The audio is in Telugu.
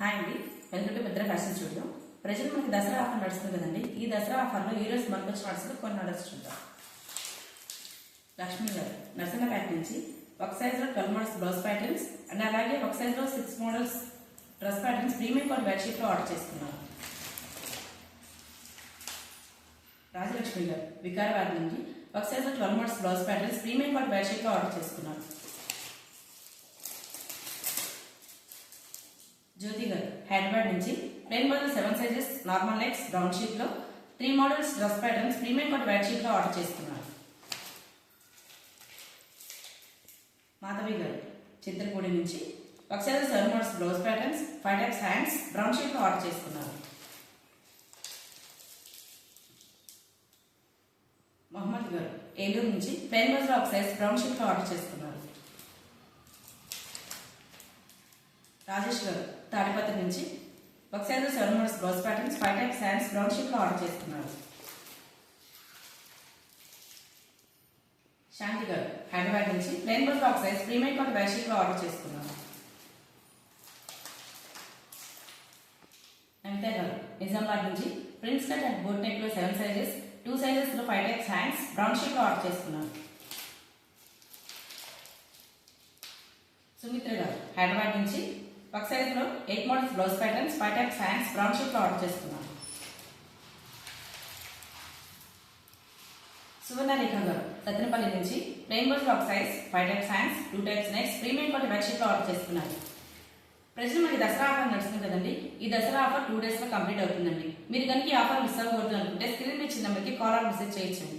హాయ్ అండి. Welcome to Bhadra fashion studio. ప్రజలు మనకి దసరా ఆఫర్ నడుస్తుంది కదండి. ఈ దసరా ఆఫర్లో ఈ రోజు మనకు వచ్చిన ఆర్డర్స్లో కొన్ని ఆర్డర్స్ చూద్దాం. లక్ష్మి గారు నరసింహపేట నుంచి ఒక సైజులో twelve models blouse patterns and అలాగే ఒక సైజులో six models dress patterns premium coat బెడ్షీట్లో order చేసుకున్నాను రాజలక్ష్మి గారు వికారాబాద్ నుంచి ఒక సైజులో twelve models blouse patterns premium coat బెడ్షీట్లో order చేసుకున్నాను జ్యోతి గారు. హైదరాబాద్ నుంచి plain model seven sizes normal necks brown షీట్లో three models dress patterns premium cut white షీట్లో ఆర్డర్ చేసుకున్నారు మాధవి గారు చిత్రపూడి నుంచి ఒక size seven models blouse patterns five types hands brown షీట్లో ఆర్డర్ చేసుకున్నారు మొహమ్మద్ గారు ఏలూరు నుంచి ప్లెయిన్లో ఒక సైజ్ బ్రౌన్ షీట్లో ఆర్డర్ చేసుకున్నారు రాజేష్ గారు తాడిపత్రి నుంచి ఒక size seven models blouse patterns five type saris brown షీట్లో ఆర్డర్ చేసుకున్నారు శాంతి గారు హైదరాబాద్ నుంచి ప్లెయిన్ బస్ ఒక సైజ్ ప్రీమియం కాట్ వైట్ షీట్లో ఆర్డర్ చేసుకున్నారు నమిత గారు నిజామాబాద్ నుంచి ప్రిన్స్ కట్ అండ్ బోట్ నెక్లో సెవెన్ సైజెస్ టూ సైజెస్లో ఫైవ్ టైప్స్ హ్యాండ్స్ బ్రౌన్ షీట్లో ఆర్డర్ చేసుకున్నారు సుమిత్ర గారు హైదరాబాద్ నుంచి ఒక సైజ్లో eight models blouse patterns five types hands brown షీట్లో ఆర్డర్ చేసుకున్నాను సువర్ణరేఖ గారు సత్యనపల్లి నుంచి ప్లెయిన్ బస్ ఒక size five types hands two types necks premium coat బెడ్లో order చేస్తున్నారు ప్రజలు మనకి దసరా ఆఫర్ నడుస్తుంది కదండి? ఈ దసరా ఆఫర్ టూ డేస్లో కంప్లీట్ అవుతుందండి. మీరు కనుక ఈ ఆఫర్ మిస్ అవ్వకూడదు అనుకుంటే స్క్రీన్ మీద చిన్న నెంబర్కి కాల్ ఆర్ మెసేజ్ చేయొచ్చండి.